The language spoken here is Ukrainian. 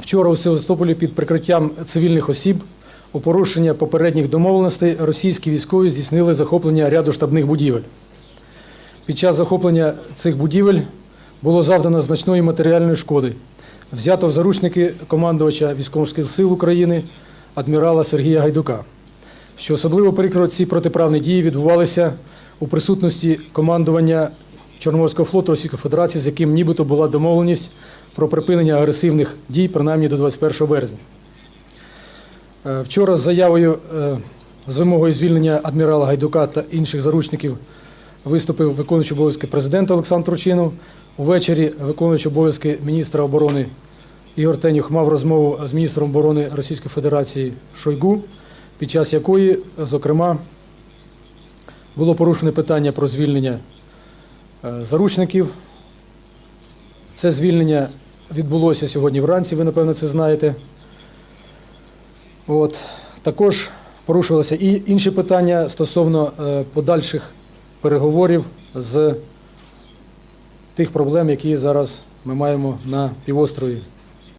Вчора у Севастополі під прикриттям цивільних осіб у порушення попередніх домовленостей російські військові здійснили захоплення ряду штабних будівель. Під час захоплення цих будівель було завдано значної матеріальної шкоди. Взято в заручники командувача військово-морських сил України адмірала Сергія Гайдука. Що особливо прикро, ці протиправні дії відбувалися у присутності командування Чорноморського флоту Російської Федерації, з яким нібито була домовленість про припинення агресивних дій, принаймні до 21 березня. Е, Вчора з заявою е, з вимогою звільнення адмірала Гайдука та інших заручників виступив виконуючий обов'язки президента Олександр Турчинов. Увечері виконуючий обов'язки міністра оборони Ігор Тенюх мав розмову з міністром оборони Російської Федерації Шойгу, під час якої, зокрема, було порушене питання про звільнення е, заручників. Це звільнення відбулося сьогодні вранці, ви, напевно, це знаєте. От. Також порушувалися і інші питання стосовно е, подальших переговорів з тих проблем, які зараз ми маємо на півострові